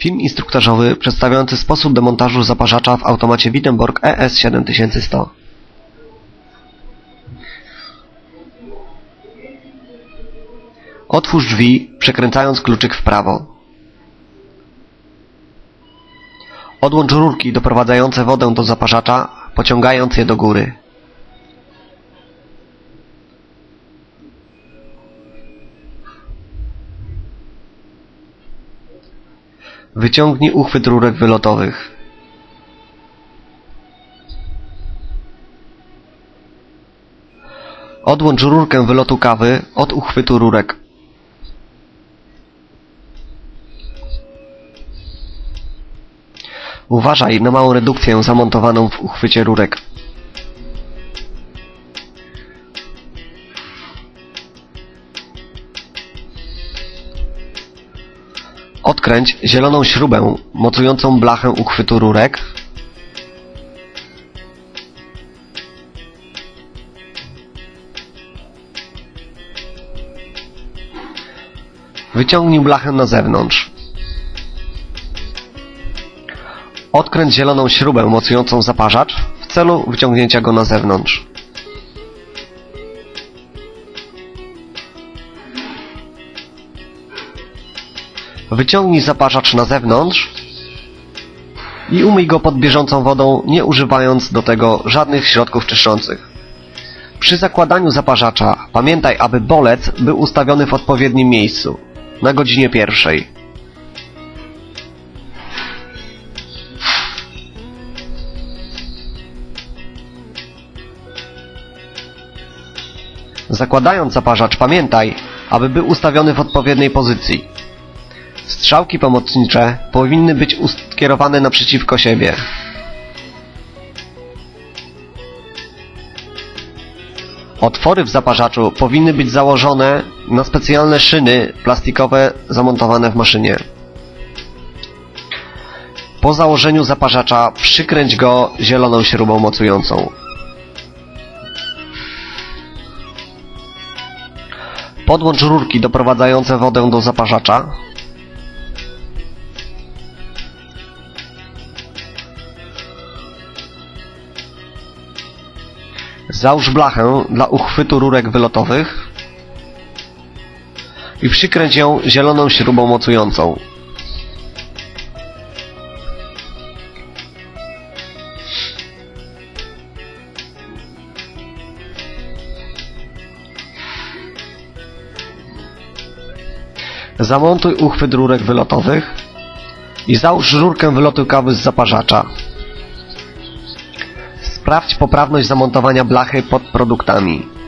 Film instruktażowy przedstawiający sposób demontażu zaparzacza w automacie Wittenborg E ES7100. Otwórz drzwi, przekręcając kluczyk w prawo. Odłącz rurki doprowadzające wodę do zaparzacza, pociągając je do góry. Wyciągnij uchwyt rurek wylotowych. Odłącz rurkę wylotu kawy od uchwytu rurek. Uważaj na małą redukcję zamontowaną w uchwycie rurek. Odkręć zieloną śrubę mocującą blachę uchwytu rurek. Wyciągnij blachę na zewnątrz. Odkręć zieloną śrubę mocującą zaparzacz w celu wyciągnięcia go na zewnątrz. Wyciągnij zaparzacz na zewnątrz i umyj go pod bieżącą wodą, nie używając do tego żadnych środków czyszczących. Przy zakładaniu zaparzacza pamiętaj, aby bolec był ustawiony w odpowiednim miejscu, na godzinie pierwszej. Zakładając zaparzacz pamiętaj, aby był ustawiony w odpowiedniej pozycji. Strzałki pomocnicze powinny być skierowane naprzeciwko siebie. Otwory w zaparzaczu powinny być założone na specjalne szyny plastikowe zamontowane w maszynie. Po założeniu zaparzacza przykręć go zieloną śrubą mocującą. Podłącz rurki doprowadzające wodę do zaparzacza. Załóż blachę dla uchwytu rurek wylotowych i przykręć ją zieloną śrubą mocującą. Zamontuj uchwyt rurek wylotowych i załóż rurkę wylotu kawy z zaparzacza. Sprawdź poprawność zamontowania blachy pod produktami.